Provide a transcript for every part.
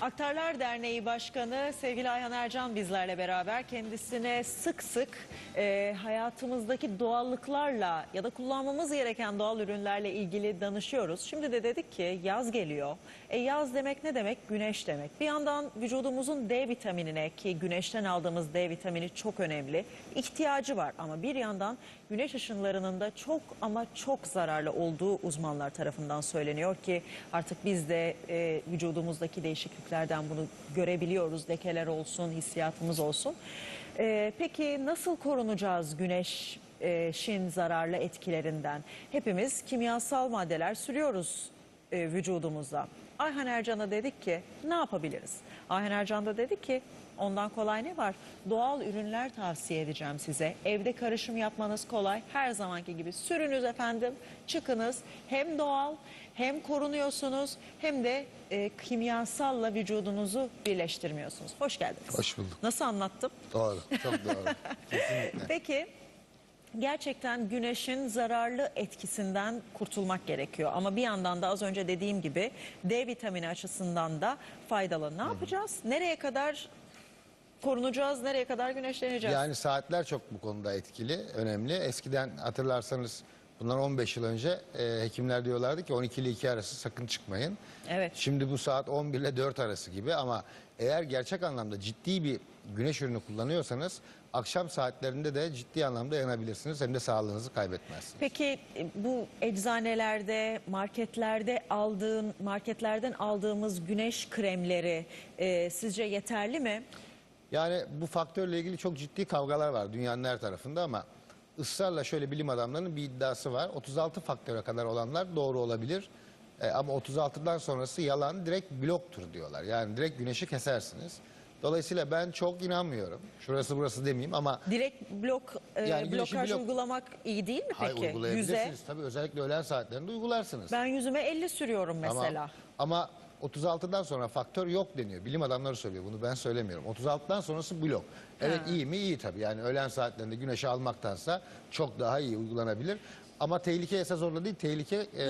Aktarlar Derneği Başkanı sevgili Ayhan Ercan bizlerle beraber kendisine sık sık e, hayatımızdaki doğallıklarla ya da kullanmamız gereken doğal ürünlerle ilgili danışıyoruz. Şimdi de dedik ki yaz geliyor. E, yaz demek ne demek? Güneş demek. Bir yandan vücudumuzun D vitaminine ki güneşten aldığımız D vitamini çok önemli ihtiyacı var ama bir yandan güneş ışınlarının da çok ama çok zararlı olduğu uzmanlar tarafından söyleniyor ki artık biz de e, vücudumuzdaki değişikliklerden bunu görebiliyoruz. Lekeler olsun, hissiyatımız olsun. E, peki nasıl korunacağız güneşin zararlı etkilerinden? Hepimiz kimyasal maddeler sürüyoruz e, vücudumuza. Ayhan Ercan'a dedik ki ne yapabiliriz? Ayhan Ercan da dedi ki ondan kolay ne var? Doğal ürünler tavsiye edeceğim size. Evde karışım yapmanız kolay. Her zamanki gibi sürünüz efendim. Çıkınız. Hem doğal hem korunuyorsunuz hem de e, kimyasalla vücudunuzu birleştirmiyorsunuz. Hoş geldiniz. Hoş bulduk. Nasıl anlattım? Doğru, çok doğru. Kesinlikle. Peki gerçekten güneşin zararlı etkisinden kurtulmak gerekiyor. Ama bir yandan da az önce dediğim gibi D vitamini açısından da faydalı. Ne yapacağız? Nereye kadar korunacağız? Nereye kadar güneşleneceğiz? Yani saatler çok bu konuda etkili, önemli. Eskiden hatırlarsanız bundan 15 yıl önce e, hekimler diyorlardı ki 12 ile 2 arası sakın çıkmayın. Evet. Şimdi bu saat 11 ile 4 arası gibi ama eğer gerçek anlamda ciddi bir güneş ürünü kullanıyorsanız akşam saatlerinde de ciddi anlamda yanabilirsiniz hem de sağlığınızı kaybetmezsiniz. Peki e, bu eczanelerde, marketlerde aldığın, marketlerden aldığımız güneş kremleri e, sizce yeterli mi? Yani bu faktörle ilgili çok ciddi kavgalar var dünyanın her tarafında ama ısrarla şöyle bilim adamlarının bir iddiası var. 36 faktöre kadar olanlar doğru olabilir. E, ama 36'dan sonrası yalan direkt bloktur diyorlar. Yani direkt güneşi kesersiniz. Dolayısıyla ben çok inanmıyorum. Şurası burası demeyeyim ama Direkt blok e, Yani blokaj blok- uygulamak iyi değil mi hayır peki? uygulayabilirsiniz. Yüze. Tabii özellikle öğlen saatlerinde uygularsınız. Ben yüzüme 50 sürüyorum mesela. Ama, ama 36'dan sonra faktör yok deniyor. Bilim adamları söylüyor bunu ben söylemiyorum. 36'dan sonrası blok. Evet iyi mi? İyi tabii. Yani öğlen saatlerinde güneşi almaktansa çok daha iyi uygulanabilir. Ama tehlike esas orada değil. Tehlike e,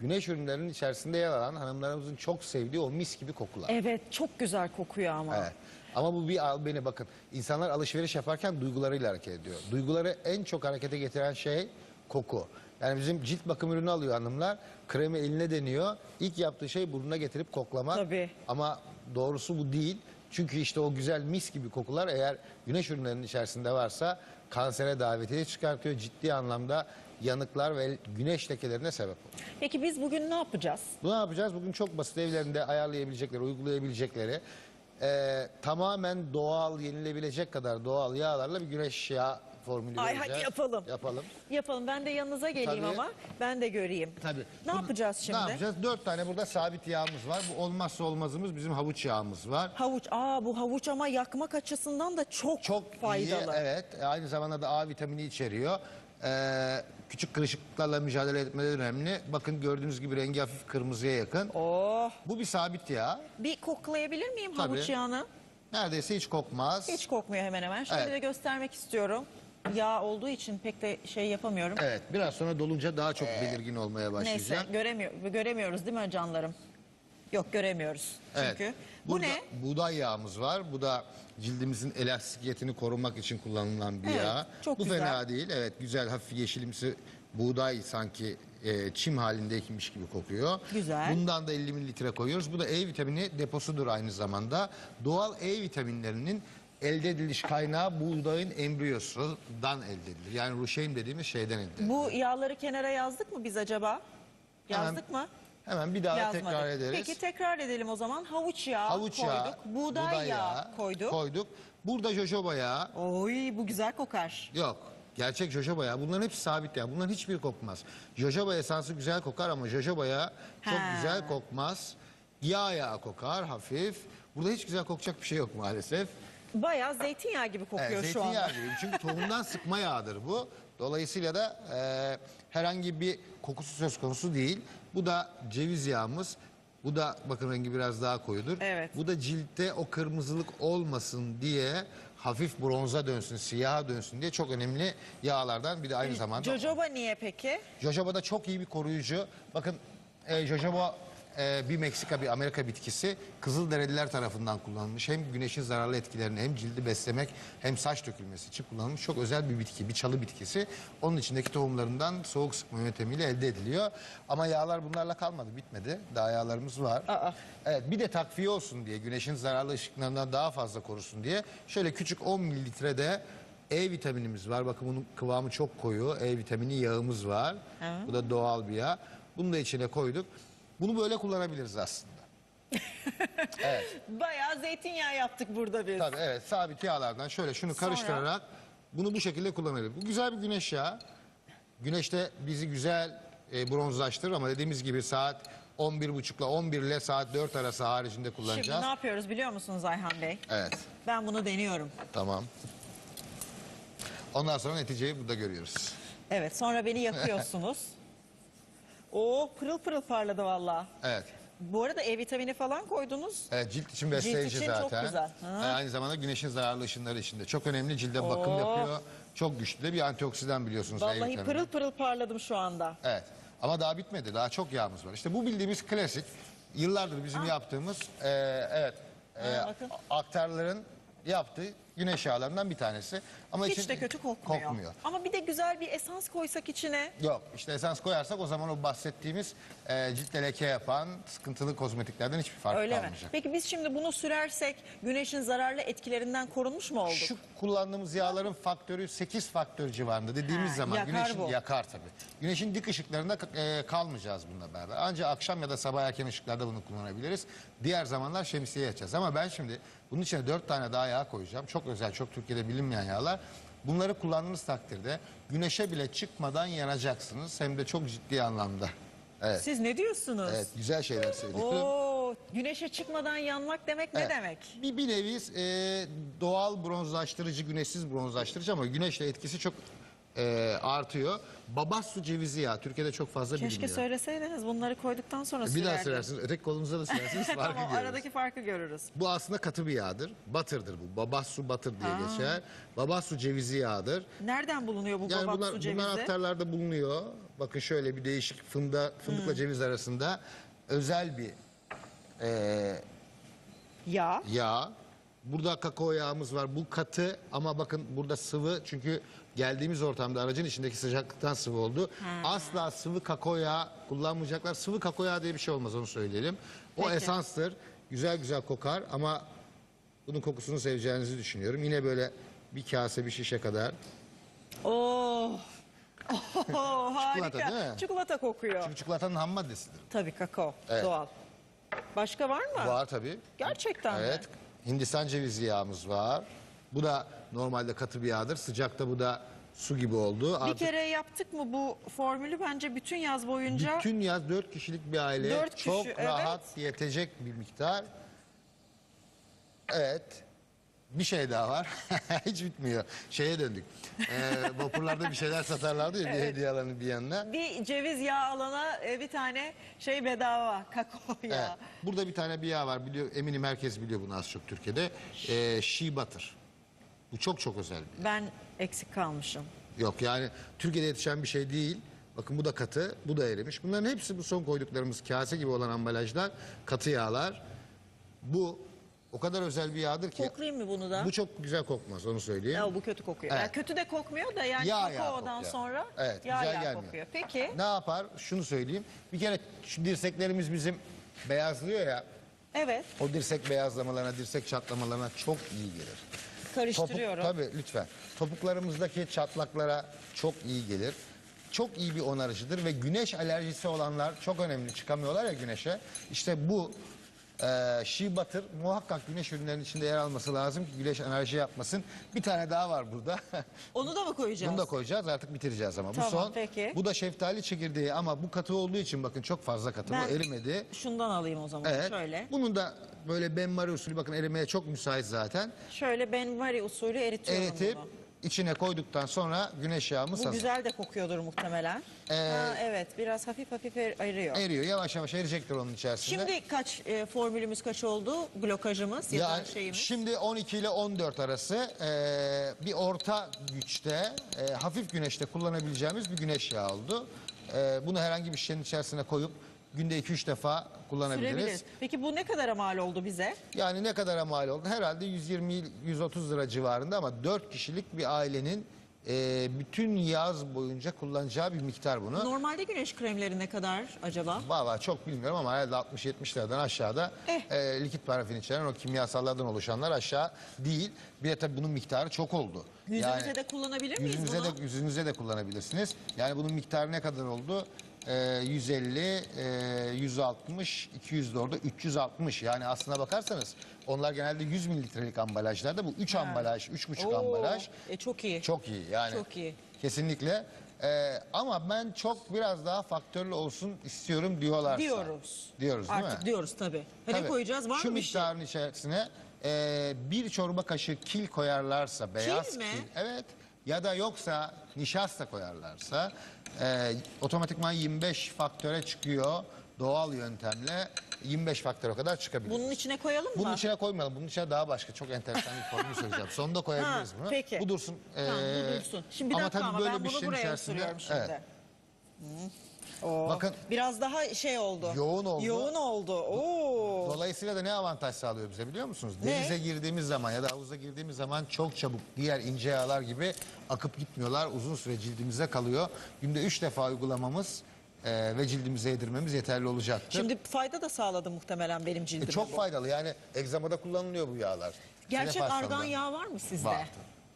güneş ürünlerinin içerisinde yer alan hanımlarımızın çok sevdiği o mis gibi kokular. Evet çok güzel kokuyor ama. Evet. Ama bu bir al beni bakın. İnsanlar alışveriş yaparken duygularıyla hareket ediyor. Duyguları en çok harekete getiren şey koku. Yani bizim cilt bakım ürünü alıyor hanımlar. Kremi eline deniyor. İlk yaptığı şey burnuna getirip koklamak. Tabii. Ama doğrusu bu değil. Çünkü işte o güzel mis gibi kokular eğer güneş ürünlerinin içerisinde varsa kansere davetiye çıkartıyor. Ciddi anlamda yanıklar ve güneş lekelerine sebep oluyor. Peki biz bugün ne yapacağız? Bu ne yapacağız? Bugün çok basit evlerinde ayarlayabilecekleri, uygulayabilecekleri e, tamamen doğal, yenilebilecek kadar doğal yağlarla bir güneş yağı formülü Ay, vereceğiz. hadi yapalım. Yapalım. Yapalım ben de yanınıza geleyim Tabii. ama ben de göreyim. Tabii. Ne Bunu- yapacağız şimdi? Ne yapacağız? Dört tane burada sabit yağımız var. Bu olmazsa olmazımız bizim havuç yağımız var. Havuç. Aa bu havuç ama yakmak açısından da çok, Çok faydalı. iyi, evet. Aynı zamanda da A vitamini içeriyor. Ee, küçük kırışıklıklarla mücadele etmeleri önemli. Bakın gördüğünüz gibi rengi hafif kırmızıya yakın. Oh. Bu bir sabit yağ. Bir koklayabilir miyim Tabii. havuç yağını? Neredeyse hiç kokmaz. Hiç kokmuyor hemen hemen. Şimdi Evet. de göstermek istiyorum. Yağ olduğu için pek de şey yapamıyorum. Evet, biraz sonra dolunca daha çok belirgin olmaya Neyse başlayacak. göremiyor, göremiyoruz değil mi canlarım? Yok göremiyoruz. Çünkü. Evet. Bu Burada ne? Buğday yağımız var. Bu da cildimizin elastikiyetini korumak için kullanılan bir Evet, yağ. çok Bu güzel. fena değil. Evet, güzel hafif yeşilimsi buğday sanki e, çim halindeymiş gibi kokuyor. Güzel. Bundan da 50 mililitre koyuyoruz. Bu da E vitamini deposudur aynı zamanda. Doğal E vitaminlerinin elde ediliş kaynağı buğdayın embriyosundan elde edilir. Yani ruşeym dediğimiz şeyden elde edilir. Bu yağları kenara yazdık mı biz acaba? Yazdık mı? Hemen bir daha Yazmadık. tekrar ederiz. Peki tekrar edelim o zaman. Havuç yağı Havuç koyduk. yağı, buğday, yağı, koyduk. koyduk. Burada jojoba yağı Oy bu güzel kokar. yok. Gerçek jojoba yağı. Bunların hepsi sabit yağı. Bunların hiçbiri kokmaz. Jojoba esansı güzel kokar ama jojoba yağı çok Ha. güzel kokmaz. Yağ yağı kokar hafif. Burada hiç güzel kokacak bir şey yok maalesef. Bayağı zeytinyağı gibi kokuyor Evet, şu anda. zeytinyağı gibi. Çünkü tohumdan sıkma yağdır bu. Dolayısıyla da e, herhangi bir kokusu söz konusu değil. Bu da ceviz yağımız. Bu da bakın rengi biraz daha koyudur. Evet. Bu da ciltte o kırmızılık olmasın diye hafif bronza dönsün, siyaha dönsün diye çok önemli yağlardan bir de aynı zamanda. Jojoba niye peki? Jojoba da çok iyi bir koruyucu. Bakın e, jojoba e, bir Meksika bir Amerika bitkisi Kızılderililer tarafından kullanılmış. Hem güneşin zararlı etkilerini hem cildi beslemek hem saç dökülmesi için kullanılmış çok özel bir bitki. Bir çalı bitkisi. Onun içindeki tohumlarından soğuk sıkma yöntemiyle elde ediliyor. Ama yağlar bunlarla kalmadı bitmedi. Daha yağlarımız var. Aa. Evet bir de takviye olsun diye güneşin zararlı ışıklarından daha fazla korusun diye şöyle küçük 10 mililitrede E vitaminimiz var. Bakın bunun kıvamı çok koyu. E vitamini yağımız var. Bu da doğal bir yağ. Bunu da içine koyduk. Bunu böyle kullanabiliriz aslında. Bayağı zeytinyağı yaptık burada biz. Tabii evet sabit yağlardan şöyle şunu Sonra? karıştırarak bunu bu şekilde kullanabiliriz. Bu güzel bir güneş yağı. Güneşte bizi güzel e, bronzlaştırır ama dediğimiz gibi saat 11.30 ile 11 ile saat 4 arası haricinde Şimdi kullanacağız. ne yapıyoruz biliyor musunuz Ayhan Bey? Evet Ben bunu deniyorum. tamam. Ondan sonra neticeyi burada görüyoruz. Evet sonra beni yakıyorsunuz. Oo pırıl pırıl parladı valla. Evet. Bu arada E vitamini falan koydunuz. Evet cilt için besleyici için çok zaten. güzel. E, Ha. aynı zamanda güneşin zararlı ışınları içinde. Çok önemli cilde bakım Oo. yapıyor. Çok güçlü de bir antioksidan biliyorsunuz. E Vallahi vitamini. pırıl pırıl parladım şu anda. Evet. Ama daha bitmedi. Daha çok yağımız var. İşte bu bildiğimiz klasik. Yıllardır bizim yaptığımız e, evet e, bakın. aktarların yaptığı güneş yağlarından bir tanesi. Ama Hiç için- de kötü kokmuyor. Kokmuyor. Ama bir de güzel bir esans koysak içine. Yok işte esans koyarsak o zaman o bahsettiğimiz e, ciltte leke yapan sıkıntılı kozmetiklerden hiçbir fark Öyle mi? kalmayacak. Peki biz şimdi bunu sürersek güneşin zararlı etkilerinden korunmuş mu olduk? Şu kullandığımız yağların faktörü 8 faktör civarında dediğimiz Ha, zaman yakar güneşin bu. yakar tabii. Güneşin dik ışıklarında e, kalmayacağız bununla beraber. Ancak akşam ya da sabah erken ışıklarda bunu kullanabiliriz. Diğer zamanlar şemsiye açacağız. Ama ben şimdi bunun içine 4 tane daha yağ koyacağım. Çok özel, çok Türkiye'de bilinmeyen yağlar. Bunları kullandığınız takdirde güneşe bile çıkmadan yanacaksınız. Hem de çok ciddi anlamda. Evet. Siz ne diyorsunuz? Evet, güzel şeyler söyledim. Oo, güneşe çıkmadan yanmak demek ne Evet. demek? Bir, bir nevi e, doğal bronzlaştırıcı, güneşsiz bronzlaştırıcı ama güneşle etkisi çok e, artıyor. Babassu cevizi yağı Türkiye'de çok fazla Keşke bilinmiyor. söyleseydiniz bunları koyduktan sonra Bir daha sürerdim. sürersiniz. Öteki kolunuza da sürersiniz. Farkı Tamam görürüz. aradaki farkı görürüz. Bu aslında katı bir yağdır. Butter'dır bu. Babassu butter diye geçer. Babassu cevizi yağıdır. Nereden bulunuyor bu Yani babak bunlar, su cevizi? bunlar aktarlarda bulunuyor. Bakın şöyle bir değişik fında, fındıkla Hmm. ceviz arasında özel bir e, Yağ. yağ. Burada kakao yağımız var. Bu katı ama bakın burada sıvı çünkü geldiğimiz ortamda aracın içindeki sıcaklıktan sıvı oldu. Asla sıvı kakao yağı kullanmayacaklar. Sıvı kakao yağı diye bir şey olmaz onu söyleyelim. O Peki. esanstır. Güzel güzel kokar ama bunun kokusunu seveceğinizi düşünüyorum. Yine böyle bir kase bir şişe kadar. Oh. Oh, harika. Çikolata değil mi? Çikolata kokuyor. Çünkü çikolatanın ham maddesidir. Tabii kakao. Evet. Doğal. Başka var mı? Var tabii. Gerçekten mi? Evet. Hindistan cevizi yağımız var. Bu da normalde katı bir yağdır. Sıcakta bu da su gibi oldu. Bir Artık kere yaptık mı bu formülü bence bütün yaz boyunca Bütün yaz dört kişilik bir aile Dört kişi, çok evet. rahat yetecek bir miktar. Evet. Bir şey daha var. Hiç bitmiyor. Şeye döndük. Ee, vapurlarda bir şeyler satarlardı ya bir hediye alanı bir yanına. bir ceviz yağı alana e, bir tane şey bedava kakao Evet. yağı. Burada bir tane bir yağ var. Biliyor, eminim herkes biliyor bunu az çok Türkiye'de. Ee, shea butter. Bu çok çok özel. Ben eksik kalmışım. Yok yani Türkiye'de yetişen bir şey değil. Bakın bu da katı, bu da erimiş. Bunların hepsi bu son koyduklarımız kase gibi olan ambalajlar, katı yağlar. Bu o kadar özel bir yağdır ki Koklayayım mı bunu da? bu çok güzel kokmaz onu söyleyeyim. Ya bu kötü kokuyor. Evet. Ya kötü de kokmuyor da yani Yağ yağ kokuyor. sonra Evet, yağ güzel yağ gelmiyor. kokuyor. Peki. Ne yapar? Şunu söyleyeyim. Bir kere şu dirseklerimiz bizim beyazlıyor ya. Evet. O dirsek beyazlamalarına, dirsek çatlamalarına çok iyi gelir. Topuk, Karıştırıyorum. tabii lütfen. Topuklarımızdaki çatlaklara çok iyi gelir. Çok iyi bir onarıcıdır ve güneş alerjisi olanlar çok önemli çıkamıyorlar ya güneşe. İşte bu e, shea butter muhakkak güneş ürünlerinin içinde yer alması lazım ki güneş enerji yapmasın. Bir tane daha var burada. Onu da mı koyacağız? Bunu da koyacağız artık bitireceğiz ama. Tamam, bu son. peki. Bu da şeftali çekirdeği ama bu katı olduğu için bakın çok fazla katı. Ben- Bu erimedi. Şundan alayım o zaman Evet. şöyle. Bunun da böyle benmari usulü bakın erimeye çok müsait zaten. Şöyle benvari usulü eritiyorum Eritip bunu. İçine koyduktan sonra güneş yağımız Bu hazır. güzel de kokuyordur muhtemelen. Ee, ha, evet biraz hafif hafif er- eriyor. Eriyor yavaş yavaş eriyecektir onun içerisinde. Şimdi kaç e, formülümüz kaç oldu? Blokajımız ya, da Ya şeyimiz. şimdi 12 ile 14 arası e, bir orta güçte e, hafif güneşte kullanabileceğimiz bir güneş yağı oldu. E, bunu herhangi bir şişenin içerisine koyup günde 2-3 defa kullanabiliriz. Sürebilir. Peki bu ne kadar mal oldu bize? Yani ne kadara mal oldu? Herhalde 120-130 lira civarında ama 4 kişilik bir ailenin e, bütün yaz boyunca kullanacağı bir miktar bunu. Normalde güneş kremleri ne kadar acaba? Vallahi çok bilmiyorum ama herhalde 60-70 liradan aşağıda Eh. e, likit parafin içeren o kimyasallardan oluşanlar aşağı değil. Bir de tabii bunun miktarı çok oldu. Yüzümüze de kullanabilir miyiz yüzünüze bunu? de yüzünüze de kullanabilirsiniz. Yani bunun miktarı ne kadar oldu? E, 150, e, 160, 200 de orada 360. Yani aslına bakarsanız onlar genelde 100 mililitrelik ambalajlarda bu 3 ambalaj, 3,5 Oo, ambalaj E, çok iyi. çok iyi yani. Çok iyi. Kesinlikle. Ee, ama ben çok biraz daha faktörlü olsun istiyorum diyorlarsa. Diyoruz. Diyoruz değil Artık mi? diyoruz tabii. Ha, Ne Tabii. koyacağız? Var Şu mı bir şey? miktarın içerisine e, bir çorba kaşığı kil koyarlarsa beyaz mi? Evet. Ya da yoksa nişasta koyarlarsa e, otomatikman 25 faktöre çıkıyor doğal yöntemle 25 faktöre kadar çıkabilir. Bunun içine koyalım mı? Bunun içine koymayalım. Bunun içine daha başka çok enteresan bir formül söyleyeceğim. Sonunda koyabiliriz Ha, bunu. peki. Bu dursun. Tamam, bu dursun. Şimdi bir ama dakika tabii ama böyle ben bir bunu şeyin buraya içerisinde- sürüyorum şimdi. Evet. Oo. Bakın- Biraz daha şey oldu. Yoğun oldu. Yoğun oldu. Oo. Dolayısıyla da ne avantaj sağlıyor bize biliyor musunuz? Ne? Denize girdiğimiz zaman ya da havuza girdiğimiz zaman çok çabuk diğer ince yağlar gibi akıp gitmiyorlar. Uzun süre cildimize kalıyor. Günde 3 defa uygulamamız e, ve cildimize yedirmemiz yeterli olacaktır. Şimdi fayda da sağladı muhtemelen benim E, cildime çok bu. faydalı yani egzamada kullanılıyor bu yağlar. Gerçek Sedef hastalığında. argan yağı var mı sizde? Var.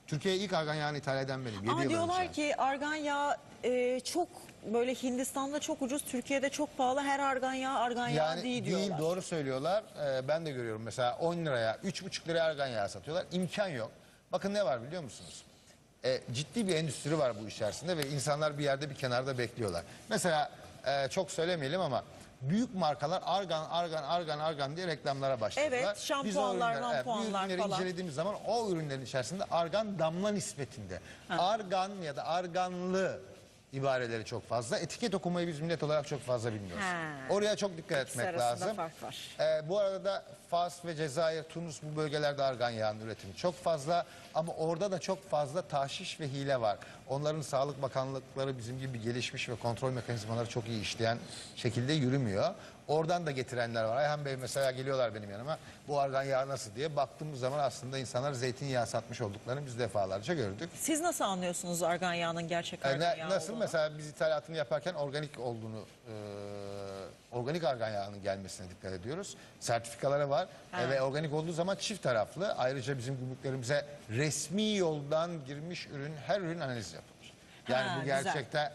Türkiye'ye ilk argan yağını ithal eden benim. Yedi Ama yıl diyorlar önce. ki argan yağı e, çok böyle Hindistan'da çok ucuz, Türkiye'de çok pahalı. Her argan yağı argan yağı Yani değil değil, diyorlar. doğru söylüyorlar. Ee, ben de görüyorum mesela 10 liraya 3,5 liraya argan yağı satıyorlar. İmkan yok. Bakın ne var biliyor musunuz? Ee, ciddi bir endüstri var bu içerisinde ve insanlar bir yerde bir kenarda bekliyorlar. Mesela e, çok söylemeyelim ama büyük markalar argan argan argan argan diye reklamlara başladılar. Evet, Biz o şampuanlar, ürünler- evet, bu ürünleri falan. incelediğimiz zaman o ürünlerin içerisinde argan damla nispetinde. Argan ya da arganlı ibareleri çok fazla. Etiket okumayı biz millet olarak çok fazla bilmiyoruz. Ha. Oraya çok dikkat etmek arasında lazım. fark var. Ee, bu arada da Fas ve Cezayir, Tunus bu bölgelerde argan yağının üretimi çok fazla. Ama orada da çok fazla tahşiş ve hile var. Onların sağlık bakanlıkları bizim gibi gelişmiş ve kontrol mekanizmaları çok iyi işleyen şekilde yürümüyor. Oradan da getirenler var. Ayhan Bey mesela geliyorlar benim yanıma. Bu argan yağı nasıl diye. Baktığımız zaman aslında insanlar zeytinyağı satmış olduklarını biz defalarca gördük. Siz nasıl anlıyorsunuz argan yağının gerçek E, argan ne- yağı nasıl olduğunu? mesela biz ithalatını yaparken organik olduğunu e, organik argan yağının gelmesine dikkat ediyoruz. Sertifikaları var E, ve organik olduğu zaman çift taraflı. Ayrıca bizim gümrüklerimize resmi yoldan girmiş ürün her ürün analiz yapılır. Yani Ha, bu güzel. gerçekte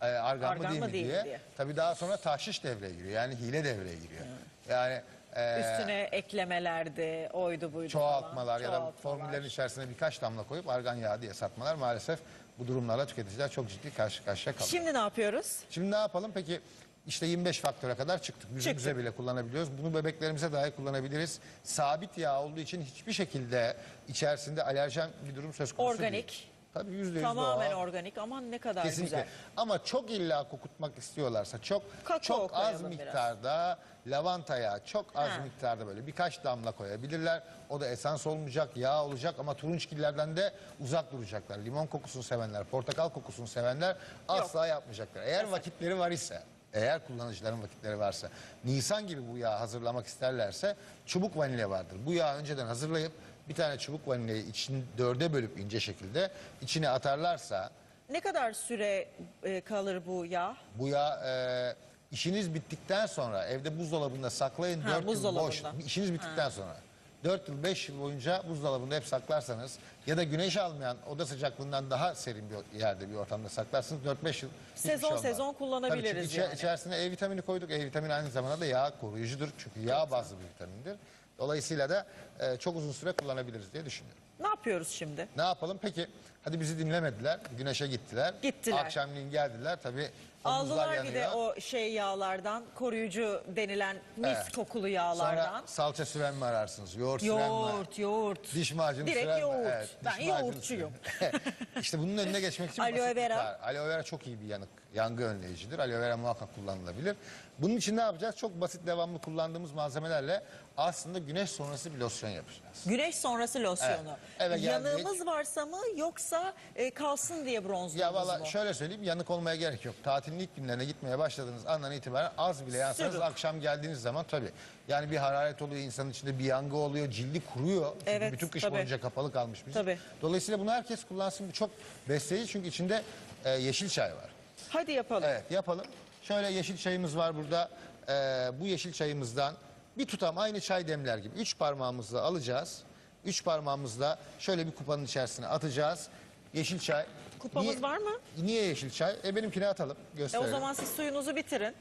e, argan, Argan mı değil mı diye. diye. Tabii daha sonra tahşiş devreye giriyor. Yani hile devreye giriyor. Yani e, Üstüne eklemelerdi, oydu buydu çoğaltmalar falan. ya da Çoğaltmalar. formüllerin içerisine birkaç damla koyup argan yağı diye satmalar maalesef bu durumlarla tüketiciler çok ciddi karşı karşıya kalıyor. Şimdi ne yapıyoruz? Şimdi ne yapalım? Peki işte 25 faktöre kadar çıktık. Yüzümüze Çıktık. bile kullanabiliyoruz. Bunu bebeklerimize dahi kullanabiliriz. Sabit yağ olduğu için hiçbir şekilde içerisinde alerjen bir durum söz konusu değil. Organik. Tabii yüzde yüz Tamamen doğal. organik aman ne kadar Kesinlikle. güzel. Ama çok illa kokutmak istiyorlarsa çok Kakao çok az koyalım biraz. miktarda lavanta yağı çok az Ha. miktarda böyle birkaç damla koyabilirler. O da esans olmayacak, yağ olacak ama turunçgillerden de uzak duracaklar. Limon kokusunu sevenler, portakal kokusunu sevenler asla yapmayacaklar. Eğer vakitleri var ise eğer kullanıcıların vakitleri varsa Nisan gibi bu yağı hazırlamak isterlerse çubuk vanilya vardır. Bu yağı önceden hazırlayıp bir tane çubuk vanilyayı için dörde bölüp ince şekilde içine atarlarsa Ne kadar süre e, kalır bu yağ? bu yağ e, işiniz bittikten sonra evde buzdolabında saklayın Ha, 4 yıl buzdolabında. boş. İşiniz bittikten sonra 4 yıl 5 yıl boyunca buzdolabında hep saklarsanız ya da güneş almayan oda sıcaklığından daha serin bir yerde bir ortamda saklarsınız 4-5 yıl hiçbir Sezon şey sezon kullanabiliriz Tabii çünkü yani. içerisine E vitamini koyduk. E vitamini aynı zamanda da yağ koruyucudur. Çünkü yağ bazlı bir vitamindir. Dolayısıyla da e, çok uzun süre kullanabiliriz diye düşünüyorum. Ne yapıyoruz şimdi? Ne yapalım? Peki hadi bizi dinlemediler. Güneşe gittiler. Gittiler. Akşamleyin geldiler. Tabii omuzlar Aldılar yanıyor. bir de o şey yağlardan, koruyucu denilen mis Evet. kokulu yağlardan. Sonra salça süren mi ararsınız? Yoğurt, süren mi? yoğurt, yoğurt. Diş macunu Direkt süren mi? yoğurt. diş Ben macunu yoğurtçuyum. süren. işte bunun önüne geçmek için Aloe basit vera. tarif. Aloe vera çok iyi bir yanık Yangı önleyicidir. Aloe vera muhakkak kullanılabilir. Bunun için ne yapacağız? Çok basit devamlı kullandığımız malzemelerle aslında güneş sonrası bir losyon yapacağız. Güneş sonrası losyonu. Evet, geldik. Yanığımız varsa mı yoksa e, kalsın diye bronzluğumuz Ya valla mu? şöyle söyleyeyim yanık olmaya gerek yok. Tatilin ilk günlerine gitmeye başladığınız andan itibaren az bile yansanız Sürüp. akşam geldiğiniz zaman tabii. Yani bir hararet oluyor insanın içinde bir yangı oluyor cildi kuruyor. Çünkü Evet, bütün kış tabii. boyunca kapalı kalmış bizim. Tabii. Dolayısıyla bunu herkes kullansın bu çok besleyici çünkü içinde e, yeşil çay var. Hadi yapalım. Evet yapalım. Şöyle yeşil çayımız var burada. Ee, bu yeşil çayımızdan bir tutam aynı çay demler gibi. Üç parmağımızla alacağız. Üç parmağımızla şöyle bir kupanın içerisine atacağız. Yeşil çay. Kupamız Niye- var mı? Niye yeşil çay? E benimkini atalım. E, Gösterelim. o zaman siz suyunuzu bitirin.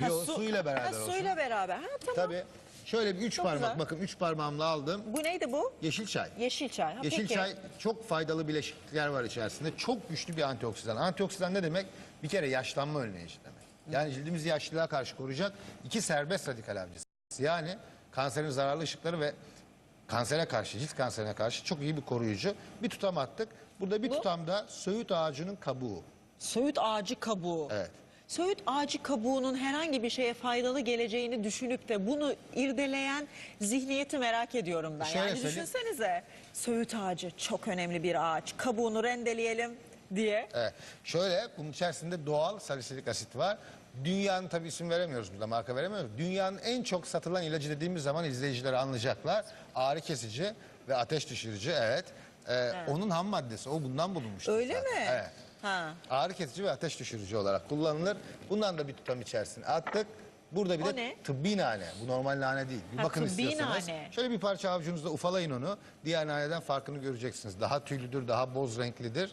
Yo, suyla beraber ha, olsun. Suyla beraber. Ha, tamam. Tabii. Şöyle bir üç Çok parmak güzel. bakın üç parmağımla aldım. Bu neydi bu? Yeşil çay. Yeşil çay. Ha, Yeşil peki. çay çok faydalı bileşikler var içerisinde. Çok güçlü bir antioksidan. Antioksidan ne demek? Bir kere yaşlanma önleyici demek. Yani cildimizi yaşlılığa karşı koruyacak iki serbest radikal avcısı. Yani kanserin zararlı ışıkları ve kansere karşı, cilt kanserine karşı çok iyi bir koruyucu. Bir tutam attık. Burada bir Bu? tutam da söğüt ağacının kabuğu. Söğüt ağacı kabuğu. Evet. Söğüt ağacı kabuğunun herhangi bir şeye faydalı geleceğini düşünüp de bunu irdeleyen zihniyeti merak ediyorum ben. Şöyle yani söyleyeyim. düşünsenize söğüt ağacı çok önemli bir ağaç. Kabuğunu rendeleyelim diye. Evet. Şöyle bunun içerisinde doğal salisilik asit var. Dünyanın tabii isim veremiyoruz burada marka veremiyoruz. Dünyanın en çok satılan ilacı dediğimiz zaman izleyiciler anlayacaklar. Ağrı kesici ve ateş düşürücü evet. Ee, Onun ham maddesi o bundan bulunmuştur Öyle mi? Evet. Ha. Ağrı kesici ve ateş düşürücü olarak kullanılır. Bundan da bir tutam içerisine attık. Burada bir O de ne? tıbbi nane. Bu normal nane değil. Bir Ha, bakın tıbbi istiyorsanız. nane. Şöyle bir parça avucunuzda ufalayın onu. Diğer naneden farkını göreceksiniz. Daha tüylüdür, daha boz renklidir.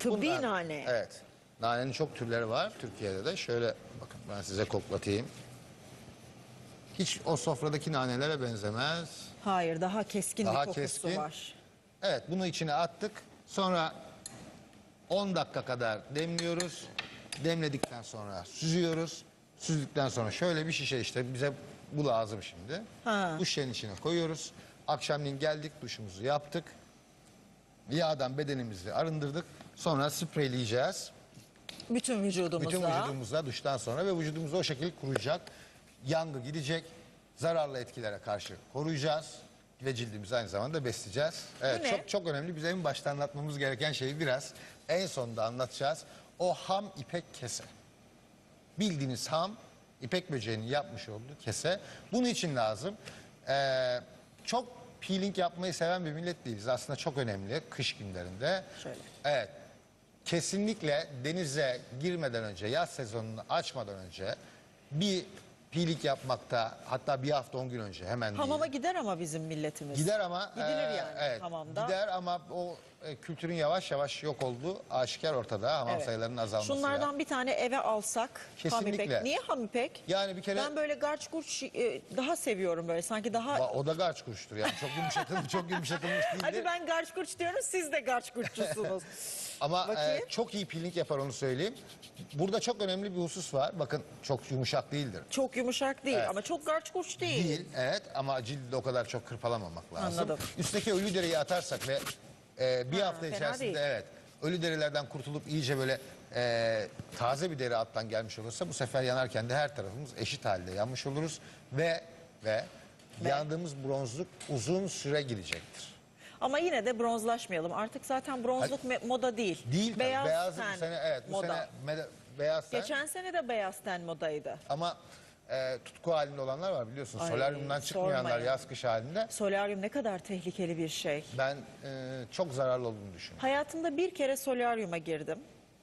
Tıbbi Bunlar- nane. Evet. Nanenin çok türleri var Türkiye'de de. Şöyle bakın ben size koklatayım. Hiç o sofradaki nanelere benzemez. Hayır daha keskin Daha bir kokusu keskin. var. Evet bunu içine attık. Sonra 10 dakika kadar demliyoruz. Demledikten sonra süzüyoruz. Süzdükten sonra şöyle bir şişe işte bize bu lazım şimdi. Ha. Bu şişenin içine koyuyoruz. Akşamleyin geldik duşumuzu yaptık. Yağdan bedenimizi arındırdık. Sonra spreyleyeceğiz. Bütün vücudumuza. Bütün vücudumuzda duştan sonra ve vücudumuz o şekilde kuruyacak. Yangı gidecek. Zararlı etkilere karşı koruyacağız. Ve cildimizi aynı zamanda besleyeceğiz. Evet, çok çok önemli. Bize en başta anlatmamız gereken şeyi biraz en sonunda anlatacağız. O ham ipek kese. Bildiğiniz ham ipek böceğinin yapmış olduğu kese. Bunun için lazım. Ee, çok peeling yapmayı seven bir millet değiliz. Aslında çok önemli kış günlerinde. Şöyle. Evet. Kesinlikle denize girmeden önce, yaz sezonunu açmadan önce bir peeling yapmakta hatta bir hafta on gün önce hemen değil. Hamama gider ama bizim milletimiz. Gider ama Gidilir e, yani evet, hamamda. Gider ama o e, kültürün yavaş yavaş yok olduğu aşikar ortada hamam Evet. sayılarının azalmasıyla. Şunlardan bir tane eve alsak Kesinlikle. Niye ham ipek? Yani bir kere Ben böyle garç gurç e, daha seviyorum böyle sanki daha... Va- o da garç kuruştur yani çok yumuşatılmış çok yumuşatılmış değildir. Hadi ben garç gurç diyorum siz de garç gurççusunuz. Ama Bakayım. e, çok iyi peeling yapar onu söyleyeyim. Burada çok önemli bir husus var. Bakın çok yumuşak değildir. çok yumuşak değil ama çok garç gurç değil. Değil evet ama cildi de o kadar çok kırpalamamak lazım. Anladım. Üstteki ölü deriyi atarsak ve e, bir Ha, hafta fena içerisinde değil. evet ölü derilerden kurtulup iyice böyle e, taze bir deri alttan gelmiş olursa bu sefer yanarken de her tarafımız eşit halde yanmış oluruz ve ve, yandığımız bronzluk uzun süre gidecektir. Ama yine de bronzlaşmayalım. Artık zaten bronzluk me- moda değil. Değil tabii. beyaz, ten bu sene evet bu moda. sene beyaz ten. Geçen sene de beyaz ten modaydı. Ama e, tutku halinde olanlar var biliyorsun. Ay, Solaryumdan çıkmayanlar sormayın. yaz kış halinde. Solaryum ne kadar tehlikeli bir şey. Ben e, çok zararlı olduğunu düşünüyorum. Hayatımda bir kere solaryuma girdim.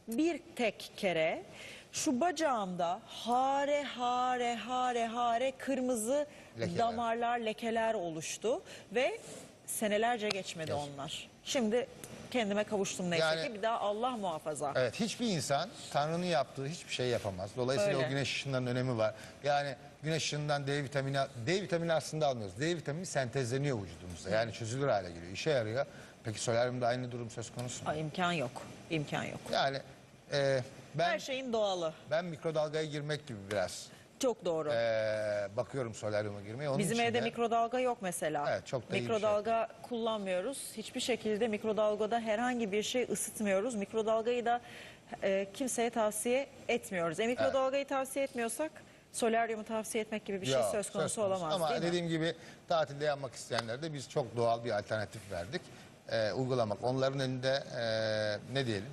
Bir tek kere şu bacağımda hare hare hare hare kırmızı Lekeler. damarlar, lekeler oluştu ve senelerce geçmedi Geç. onlar. Şimdi kendime kavuştum neyse Yani- ki bir daha Allah muhafaza. Evet hiçbir insan Tanrı'nın yaptığı hiçbir şey yapamaz. Dolayısıyla Öyle. o güneş ışığından önemi var. Yani güneş ışığından D vitamini, D vitamini aslında almıyoruz. D vitamini sentezleniyor vücudumuzda. Yani çözülür hale geliyor, işe yarıyor. Peki solaryumda aynı durum söz konusu mu? Ay, imkan yok. İmkan yok. Yani e, ben Her şeyin doğalı. ben mikrodalgaya girmek gibi biraz Çok doğru. e, bakıyorum solaryuma girmeye. Onun Bizim için evde de- mikrodalga yok mesela. Evet, çok da iyi bir şey. Mikrodalga kullanmıyoruz. Hiçbir şekilde mikrodalgada herhangi bir şey ısıtmıyoruz. Mikrodalgayı da e, kimseye tavsiye etmiyoruz. E, mikrodalgayı tavsiye etmiyorsak solaryumu tavsiye etmek gibi bir şey Yok, söz konusu olamaz Ama değil mi? dediğim gibi tatilde yapmak isteyenlere biz çok doğal bir alternatif verdik. Ee, uygulamak. Onların önünde ee, ne diyelim?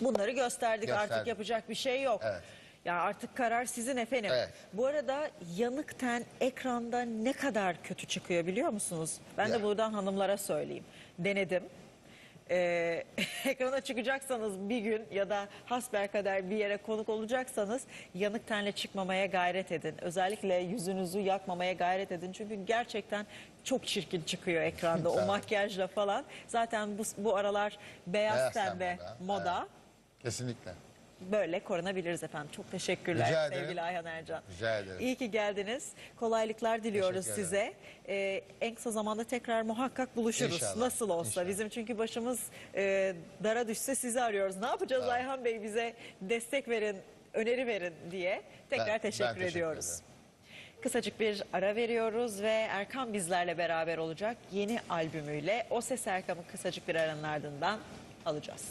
Bunları gösterdik. artık Gösterdik. yapacak bir şey yok. Evet. Ya artık karar sizin efendim. Evet. Bu arada yanık ten ekranda ne kadar kötü çıkıyor biliyor musunuz? Ben de Ya. buradan hanımlara söyleyeyim. Denedim. Ee, ekrana çıkacaksanız bir gün ya da hasbelkader bir yere konuk olacaksanız yanık tenle çıkmamaya gayret edin. Özellikle yüzünüzü yakmamaya gayret edin. Çünkü gerçekten çok çirkin çıkıyor ekranda o makyajla falan. Zaten bu, bu aralar beyaz, Beyaz moda, moda. evet. Kesinlikle. Böyle korunabiliriz efendim. Çok teşekkürler Rica ederim. sevgili Ayhan Ercan. Rica ederim. İyi ki geldiniz. Kolaylıklar diliyoruz Teşekkür size. Ee, en kısa zamanda tekrar muhakkak buluşuruz. İnşallah, Nasıl olsa. inşallah. Bizim çünkü başımız e, dara düşse sizi arıyoruz. Ne yapacağız Ayhan Bey bize destek verin, öneri verin diye. Tekrar Ben- ben teşekkür teşekkür ediyoruz. ederim. Kısacık bir ara veriyoruz ve Erkan bizlerle beraber olacak yeni albümüyle O Ses Erkam'ı kısacık bir aranın ardından alacağız.